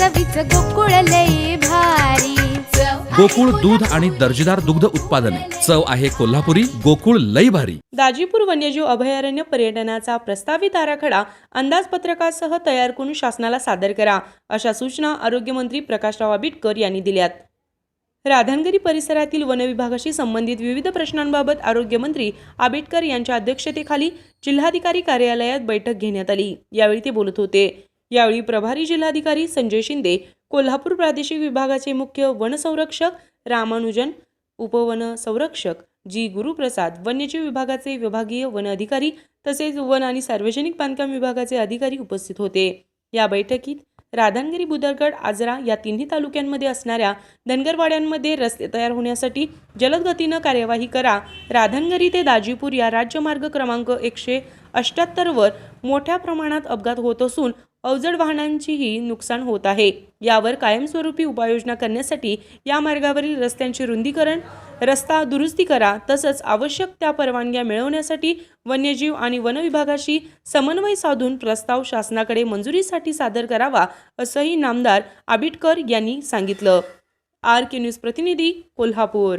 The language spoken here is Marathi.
चवीच गोकुळ लई भारी. गोकुळ दूध आणि दर्जेदार दुग्ध उत्पादने. चव आहे कोल्हापुरी गोकुळ लई भारी. दाजीपूर वन्यजीव अभयारण्य पर्यटनाचा प्रस्तावित आराखडा अंदाजपत्रकासह तयार करून शासनाला सादर करा अशा सूचना आरोग्यमंत्री प्रकाशराव आबिटकर यांनी दिल्यात. राधानगरी परिसरातील वनविभागाशी संबंधित विविध प्रश्नांबाबत आरोग्यमंत्री आबिटकर यांच्या अध्यक्षतेखाली जिल्हाधिकारी कार्यालयात बैठक घेण्यात आली. यावेळी ते बोलत होते. यावेळी प्रभारी जिल्हाधिकारी संजय शिंदे कोल्हापूर प्रादेशिक विभागाचे मुख्य वनसंरक्षक रामानुजन उपवन संरक्षक जी गुरुप्रसाद वन्यजीव विभागाचे विभागीय वन अधिकारी तसेच वन आणि सार्वजनिक बांधकाम विभागाचे अधिकारी उपस्थित होते. या बैठकीत राधानगिरी बुदरगड आजरा या तिन्ही तालुक्यांमध्ये असणाऱ्या धनगरवाड्यांमध्ये रस्ते तयार होण्यासाठी जलद गतीनं कार्यवाही करा. राधनगिरी ते दाजीपूर या राज्यमार्ग क्रमांक एकशे अष्ट्याहत्तरवर मोठ्या प्रमाणात अपघात होत असून अवजड वाहनांचीही नुकसान होत आहे. यावर कायमस्वरूपी उपाययोजना करण्यासाठी या मार्गावरील रस्त्यांचे रुंदीकरण रस्ता दुरुस्ती करा तसंच आवश्यक त्या परवानग्या मिळवण्यासाठी वन्यजीव आणि वनविभागाशी समन्वय साधून प्रस्ताव शासनाकडे मंजुरीसाठी सादर करावा असंही नामदार आबिटकर यांनी सांगितलं. आर के न्यूज प्रतिनिधी कोल्हापूर.